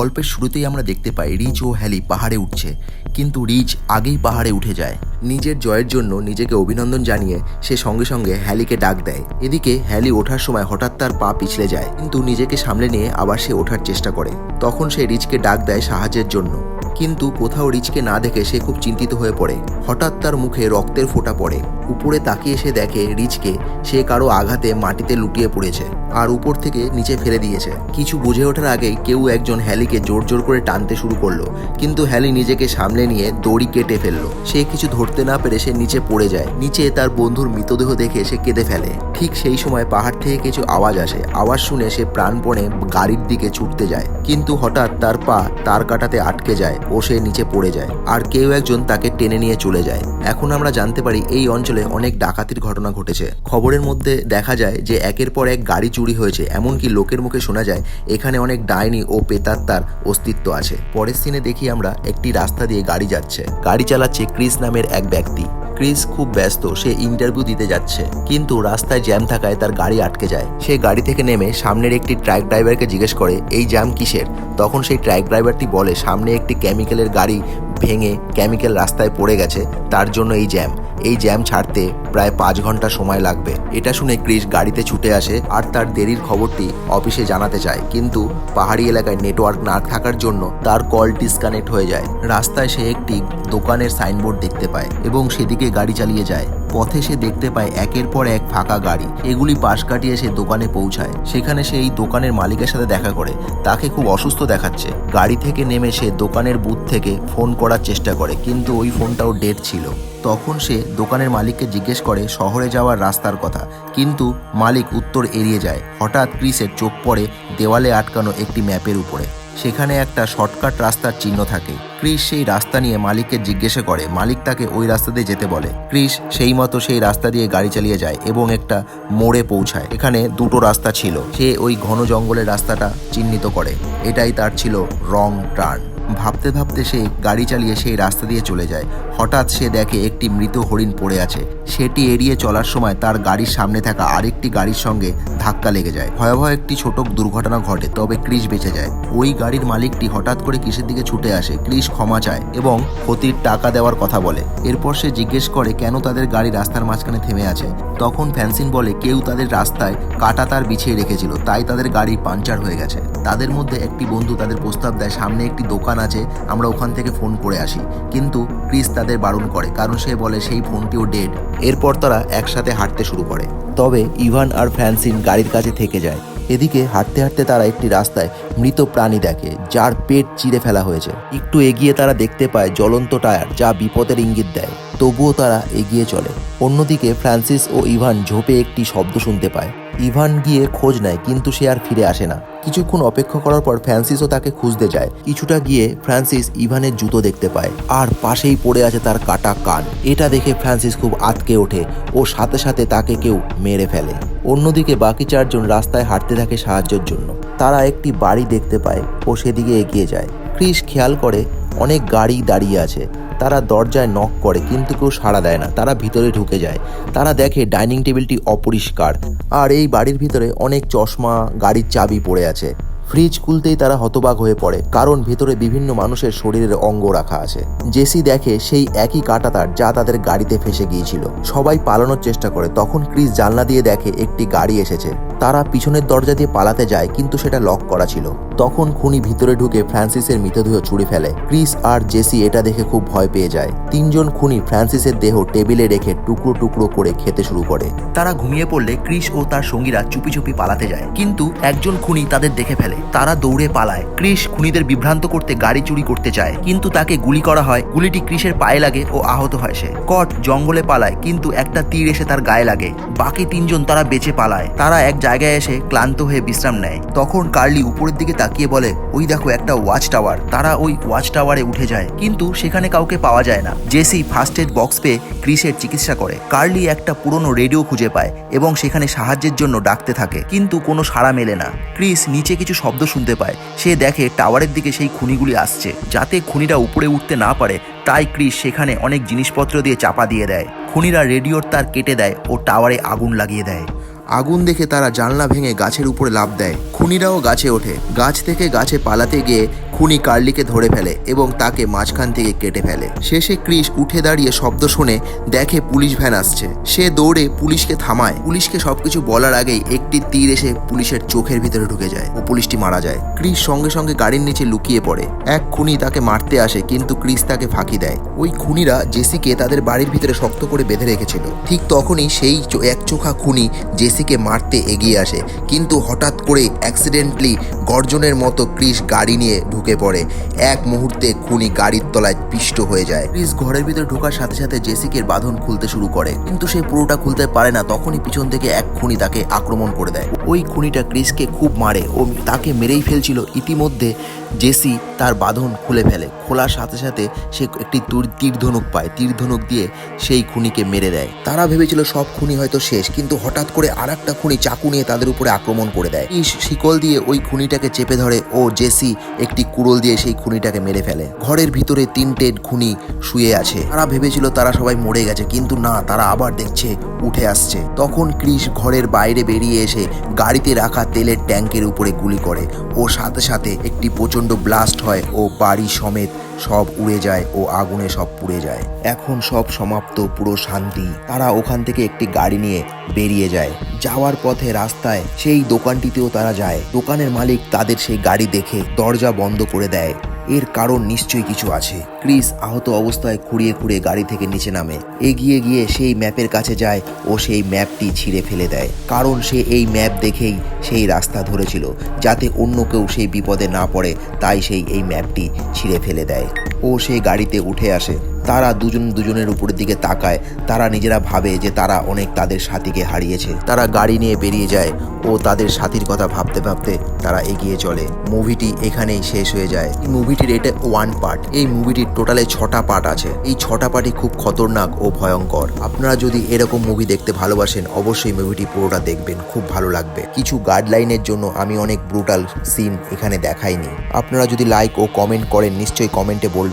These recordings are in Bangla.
গল্পের শুরুতেই আমরা দেখতে পাই রিচ ও হ্যালি পাহাড়ে উঠছে। কিন্তু রিচ আগেই পাহাড়ে উঠে যায়। নিজের জয়ের জন্য নিজেকে অভিনন্দন জানিয়ে সে সঙ্গে সঙ্গে হ্যালিকে ডাক দেয়। এদিকে হ্যালি ওঠার সময় হঠাৎ তার পা পিছলে যায়, কিন্তু নিজেকে সামলে নিয়ে আবার সে ওঠার চেষ্টা করে। তখন সে রিচকে ডাক দেয় সাহায্যের জন্য। কিন্তু কোথাও রিচকে না দেখে সে খুব চিন্তিত হয়ে পড়ে। হঠাৎ তার মুখে রক্তের ফোঁটা পড়ে। উপরে তাকিয়ে সে দেখে রিচকে সে কারও আঘাতে মাটিতে লুটিয়ে পড়েছে আর উপর থেকে নিচে ফেলে দিয়েছে। কিছু বুঝে ওঠার আগেই কেউ একজন হ্যালিকে জোর জোর করে টানতে শুরু করল, কিন্তু হ্যালি নিজেকে সামলে নিয়ে দড়ি কেটে ফেলল। সে কিছু ধরতে না পেরে সে নিচে পড়ে যায়। নিচে তার বন্ধুর মৃতদেহ দেখে সে কেঁদে ফেলে। ঠিক সেই সময় পাহাড় থেকে কিছু আওয়াজ আসে। আওয়াজ শুনে সে প্রাণপণে গাড়ির দিকে ছুটতে যায়। কিন্তু হঠাৎ তার পা তার কাটাতে আটকে যায় ও সে নিচে পড়ে যায়। আর কেউ একজন তাকে টেনে নিয়ে চলে যায়। এখন আমরা জানতে পারি এই অঞ্চলে অনেক ডাকাতির ঘটনা ঘটেছে। খবরের মধ্যে দেখা যায় যে একের পর এক গাড়ি চুরি হয়েছে, এমনকি লোকের মুখে শোনা যায় এখানে অনেক ডাইনি ও পেতাত্তার অস্তিত্ব আছে। পরের সিনে দেখি আমরা একটি রাস্তা দিয়ে গাড়ি যাচ্ছে। গাড়ি চালাচ্ছে ক্রিস নামের এক ব্যক্তি। ক্রিস খুব ব্যস্ত, সে ইন্টারভিউ দিতে যাচ্ছে, কিন্তু রাস্তায় জ্যাম থাকায় তার গাড়ি আটকে যায়। সে গাড়ি থেকে নেমে সামনের একটি ট্রাক ড্রাইভারকে জিজ্ঞেস করে, এই জ্যাম কিসের? তখন সেই ট্রাক ড্রাইভারটি বলে, সামনে একটি কেমিক্যালের গাড়ি ভেঙে কেমিক্যাল রাস্তায় পড়ে গেছে, তার জন্য এই জ্যাম এই জ্যাম ছাড়তে প্রায় পাঁচ ঘণ্টা সময় লাগবে। এটা শুনে ক্রিস গাড়িতে ছুটে আসে আর তার দেরির খবরটি অফিসে জানাতে চায়। কিন্তু পাহাড়ি এলাকায় নেটওয়ার্ক না থাকার জন্য তার কল ডিসকানেক্ট হয়ে যায়। রাস্তায় সে একটি দোকানের সাইনবোর্ড দেখতে পায় এবং সেদিকে গাড়ি চালিয়ে যায়। পথে সে দেখতে পায় একের পর এক ফাঁকা গাড়ি। এগুলি পাশ কাটিয়ে সে দোকানে পৌঁছায়। সেখানে সে এই দোকানের মালিকের সাথে দেখা করে। তাকে খুব অসুস্থ দেখাচ্ছে। গাড়ি থেকে নেমে সে দোকানের বুথ থেকে ফোন করার চেষ্টা করে, কিন্তু ওই ফোনটাও ডেট ছিল। তখন সে দোকানের মালিককে জিজ্ঞেস করে, শহরে যাওয়ার রাস্তার কথা? কিন্তু মালিক উত্তর এড়িয়ে যায়। হঠাৎ ক্রিসের চোখ পড়ে দেওয়ালে আটকানো একটি ম্যাপের উপরে। সেখানে একটা শর্টকাট রাস্তার চিহ্ন থাকে। ক্রিস সেই রাস্তা নিয়ে মালিককে জিজ্ঞাসা করে। মালিক তাকে ওই রাস্তা দিয়ে যেতে বলে। ক্রিস সেই মতো সেই রাস্তা দিয়ে গাড়ি চালিয়ে যায় এবং একটা মোড়ে পৌঁছায়। এখানে দুটো রাস্তা ছিল। সে ওই ঘন জঙ্গলের রাস্তাটা চিহ্নিত করে। এটাই তার ছিল রং টার্ন ভাবতে ভাবতে সে গাড়ি চালিয়ে সেই রাস্তা দিয়ে চলে যায়। হঠাৎ সে দেখে একটি মৃত হরিণ পড়ে আছে। সেটি এড়িয়ে চলার সময় তার গাড়ির সামনে থাকা আরেকটি গাড়ির সঙ্গে ধাক্কা লেগে যায়। ভয়াবহ একটি ছোট দুর্ঘটনা ঘটে, তবে ক্রিস বেঁচে যায়। ওই গাড়ির মালিকটি হঠাৎ করে ক্রিসের দিকে ছুটে আসে, ক্রিস ক্ষমা চায় এবং ক্ষতির টাকা দেওয়ার কথা বলে। এরপর সে জিজ্ঞেস করে, কেন তাদের গাড়ি রাস্তার মাঝখানে থেমে আছে? তখন ফ্যান্সিন বলে, কেউ তাদের রাস্তায় কাটা তার বিছিয়ে রেখেছিল, তাই তাদের গাড়ি পাঞ্চার হয়ে গেছে। তাদের মধ্যে একটি বন্ধু তাদের প্রস্তাব দেয়, সামনে একটি দোকান আছে, আমরা ওখান থেকে ফোন করে আসি। কিন্তু ক্রিস তাদের বারণ করে, কারণ সে বলে, সেই ফোনটিও ডেড। এরপর তারা একসাথে হাঁটতে শুরু করে। তবে ইভান আর ফ্যান্সিন গাড়ির কাছে থেকে যায়। এদিকে হাঁটতে হাঁটতে তারা একটি রাস্তায় মৃত প্রাণী দেখে, যার পেট চিরে ফেলা হয়েছে। একটু এগিয়ে তারা দেখতে পায় জ্বলন্ত টায়ার, যা বিপদের ইঙ্গিত দেয়। তবুও তারা এগিয়ে চলে। অন্যদিকে ফ্রান্সিস ও ইভান ঝোপে একটি শব্দ শুনতে পায়। ইভান গিয়ে খোঁজ নেয়, কিন্তু সে আর ফিরে আসে না। কিছুক্ষণ অপেক্ষা করার পর ফ্রান্সিসও তাকে খুঁজতে যায়। কিছুটা গিয়ে ফ্রান্সিস ইভানের জুতো দেখতে পায়। আর পাশেই পড়ে আছে তার কাটা কান। এটা দেখে ফ্রান্সিস খুব আতকে ওঠে ও সাথে সাথে তাকে কেউ মেরে ফেলে। অন্যদিকে বাকি চারজন রাস্তায় হাঁটতে থাকে সাহায্যের জন্য। তারা একটি বাড়ি দেখতে পায় ও সেদিকে এগিয়ে যায়। ক্রিস খেয়াল করে অনেক গাড়ি দাঁড়িয়ে আছে। তারা দরজায় নক করে কিন্তু কেউ সাড়া দেয় না। তারা ভিতরে ঢুকে যায়। তারা দেখে ডাইনিং টেবিলটি অপরিষ্কার। আর এই বাড়ির ভিতরে অনেক চশমা, গাড়ির চাবি পড়ে আছে। ফ্রিজ খুলতেই তারা হতবাক হয়ে পড়ে, কারণ ভিতরে বিভিন্ন মানুষের শরীরের অঙ্গ রাখা আছে। জেসি দেখে সেই একই কাঁটাতার যা তাদের গাড়িতে ফেসে গিয়েছিল। সবাই পালানোর চেষ্টা করে। তখন ক্রিস জানলা দিয়ে দেখে একটি গাড়ি এসেছে। তারা পিছনের দরজা দিয়ে পালাতে যায়, কিন্তু সেটা লক করা ছিল। তখন খুনি ভিতরে ঢুকে ফ্রান্সিসের মৃতদেহ ছুঁড়ে ফেলে। ক্রিস আর জেসি এটা দেখে খুব ভয় পেয়ে যায়। তিনজন খুনি ফ্রান্সিসের দেহ টেবিলে রেখে টুকরো টুকরো করে খেতে শুরু করে। তারা ঘুমিয়ে পড়লে ক্রিস ও তার সঙ্গীরা চুপি চুপি পালাতে যায়। কিন্তু একজন খুনি তাদের দেখে ফেলে। তারা দৌড়ে পালায়। ক্রিস খুনিদের বিভ্রান্ত করতে গাড়ি চুরি করতে চায় কিন্তু তাকে গুলি করা হয়। গুলিটি ক্রিসের পায়ে লাগে ও আহত হয় সে। কট জঙ্গলে পালায়, কিন্তু একটা তীর এসে তার গায়ে লাগে। বাকি তিনজন তারা বেঁচে পালায়। তারা এক জায়গায় এসে ক্লান্ত হয়ে বিশ্রাম নেয়। তখন কার্লি উপরের দিকে তাকিয়ে বলে, ওই দেখো একটা ওয়াচ টাওয়ার তারা ওই ওয়াচ টাওয়ারে উঠে যায়। কিন্তু সেখানে কাউকে পাওয়া যায় না। জেসি ফার্স্ট এড বক্স পেয়ে ক্রিসের চিকিৎসা করে। কার্লি একটা পুরনো রেডিও খুঁজে পায় এবং সেখানে সাহায্যের জন্য ডাকতে থাকে। কিন্তু কোনো সাড়া মেলে না। ক্রিস নিচে কিছু শব্দ শুনতে পায়। সে দেখে টাওয়ারের দিকে সেই খুনিগুলি আসছে। যাতে খুনিরা উপরে উঠতে না পারে, তাই ক্রিস সেখানে অনেক জিনিসপত্র দিয়ে চাপা দিয়ে দেয়। খুনিরা রেডিওর তার কেটে দেয় ও টাওয়ারে আগুন লাগিয়ে দেয়। আগুন দেখে তারা জানলা ভেঙে গাছের উপরে লাভ দেয়। খুনিরাও গাছে ওঠে। গাছ থেকে গাছে পালাতে গিয়ে খুনি কার্লিকে ধরে ফেলে এবং তাকে মাঝখান থেকে কেটে ফেলে। শেষে ক্রিস উঠে দাঁড়িয়ে শব্দ শুনে দেখে পুলিশ ভ্যান আসছে। সে দৌড়ে পুলিশকে থামায়। পুলিশকে সবকিছু বলার আগেই একটি তীর এসে পুলিশের চোখের ভিতরে ঢুকে যায় ও পুলিশটি মারা যায়। ক্রিস সঙ্গে সঙ্গে গাড়ির নিচে লুকিয়ে পড়ে। এক খুনি তাকে মারতে আসে কিন্তু ক্রিস তাকে ফাঁকি দেয়। ওই খুনিরা জেসিকে তাদের বাড়ির ভিতরে শক্ত করে বেঁধে রেখেছিল। ঠিক তখনই সেই এক চোখা খুনি জেসিকে মারতে এগিয়ে আসে। কিন্তু হঠাৎ করে অ্যাক্সিডেন্টলি গর্জনের মতো ক্রিস গাড়ি নিয়ে ঢুকে পড়ে। এক মুহূর্তে খুনি গাড়ির তলায় পিষ্ট হয়ে যায়। ক্রিস ঘরের ভিতরে ঢোকার সাথে সাথে জেসিকের বাঁধন খুলতে শুরু করে। কিন্তু সে পুরোটা খুলতে পারে না, তখনই পিছন থেকে এক খুনি তাকে আক্রমণ করে দেয়। ওই খুনিটা ক্রিসকে খুব মারে ও তাকে মেরেই ফেলছিল। ইতিমধ্যে জেসি তার বাঁধন খুলে ফেলে। খোলার সাথে সাথে সে একটি তুর- তীর ধনুক পায়। তীর ধনুক দিয়ে সেই খুনিকে মেরে দেয়। তারা ভেবেছিল সব খুনি হয়তো শেষ, কিন্তু হঠাৎ করে আর একটা খুনি চাকু নিয়ে তাদের উপরে আক্রমণ করে দেয়। শিকল দিয়ে ওই খুনিটাকে চেপে ধরে ও জেসি একটি কুড়োল দিয়ে সেই খুনিটাকে মেরে ফেলে। ঘরের ভিতরে তিনটে খুনি শুয়ে আছে। তারা ভেবেছিল তারা সবাই মরে গেছে, কিন্তু না, তারা আবার দেখছে, উঠে আসছে। তখন ক্রিস ঘরের বাইরে বেরিয়ে এসে গাড়িতে রাখা তেলের ট্যাঙ্কের উপরে গুলি করে। ও সাথে সাথে একটি প্রচণ্ড ব্লাস্ট হয় ও বাড়ি সমেত সব উড়ে যায় ও আগুনে সব পুড়ে যায়। এখন সব সমাপ্ত, পুরো শান্তি। তারা ওখান থেকে একটি গাড়ি নিয়ে বেরিয়ে যায়। যাওয়ার পথে রাস্তায় সেই দোকানটিতেও তারা যায়। দোকানের মালিক তাদের সেই গাড়ি দেখে দরজা বন্ধ করে দেয়। এর কারণ নিশ্চয়ই কিছু আছে। ক্রিস আহত অবস্থায় খুঁড়িয়ে খুঁড়িয়ে গাড়ি থেকে নিচে নামে। এগিয়ে গিয়ে সেই ম্যাপের কাছে যায় ও সেই ম্যাপটি ছিঁড়ে ফেলে দেয়। কারণ সে এই ম্যাপ দেখেই সেই রাস্তা ধরেছিল, যাতে অন্য কেউ সেই বিপদে না পড়ে, তাই সেই এই ম্যাপটি ছিঁড়ে ফেলে দেয়। ও সেই গাড়িতে উঠে আসে। তারা দুজন দুজনের উপরের দিকে তাকায়। তারা নিজেরা ভাবে যে তারা অনেক তাদের সাথীকে হারিয়েছে। তারা গাড়ি নিয়ে বেরিয়ে যায় ও তাদের সাথীর কথা ভাবতে ভাবতে তারা এগিয়ে চলে। মুভিটি এখানেই শেষ হয়ে যায়। এই মুভিটির এটা ওয়ান পার্ট এই মুভিটির টোটালে ছটা পার্ট আছে। এই ছটা পার্টই খুব খতরনাক ও ভয়ঙ্কর। আপনারা যদি এরকম মুভি দেখতে ভালোবাসেন, অবশ্যই মুভিটি পুরোটা দেখবেন। খুব ভালো লাগবে। কিছু গাইডলাইনের জন্য আমি অনেক ব্রুটাল সিন এখানে দেখাইনি। আপনারা যদি লাইক ও কমেন্ট করেন, নিশ্চয়ই কমেন্টে বলবেন।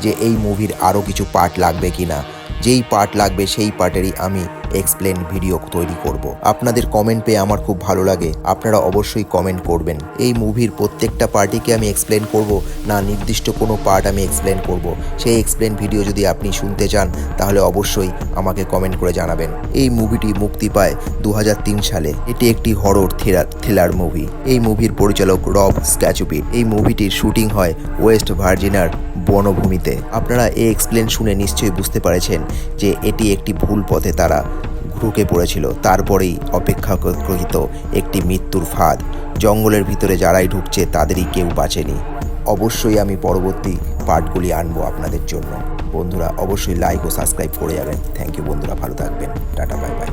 যে এই মুভির আরও কিছু পার্ট লাগবে কি না যেই পার্ট লাগবে সেই পার্টেরই আমি এক্সপ্লেন ভিডিও তৈরি করব। আপনাদের কমেন্ট পেয়ে আমার খুব ভালো লাগে। আপনারা অবশ্যই কমেন্ট করবেন। এই মুভির প্রত্যেকটা পার্টিকে আমি এক্সপ্লেন করব, না নির্দিষ্ট কোনো পার্ট আমি এক্সপ্লেন করব। সেই এক্সপ্লেন ভিডিও যদি আপনি শুনতে চান, তাহলে অবশ্যই আমাকে কমেন্ট করে জানাবেন। এই মুভিটি মুক্তি পায় দু হাজার তিন সালে। এটি একটি হরর থ্রিলার থ্রিলার মুভি এই মুভির পরিচালক রব স্ট্যাচুপিট এই মুভিটির শুটিং হয় ওয়েস্ট ভার্জিনার বনভূমিতে। আপনারা এই এক্সপ্লেন শুনে নিশ্চয়ই বুঝতে পারেছেন যে এটি একটি ভুল পথে তারা ঢুকে পড়েছিল। তারপরেই অপেক্ষাকৃত একটি মৃত্যুর ফাঁদ। জঙ্গলের ভিতরে যারাই ঢুকছে, তাদেরই কেউ বাঁচেনি। অবশ্যই আমি পরবর্তী পার্টগুলি আনব আপনাদের জন্য। বন্ধুরা, অবশ্যই লাইক ও সাবস্ক্রাইব করে যাবেন। থ্যাংক ইউ বন্ধুরা। ভালো থাকবেন। Tata bye bye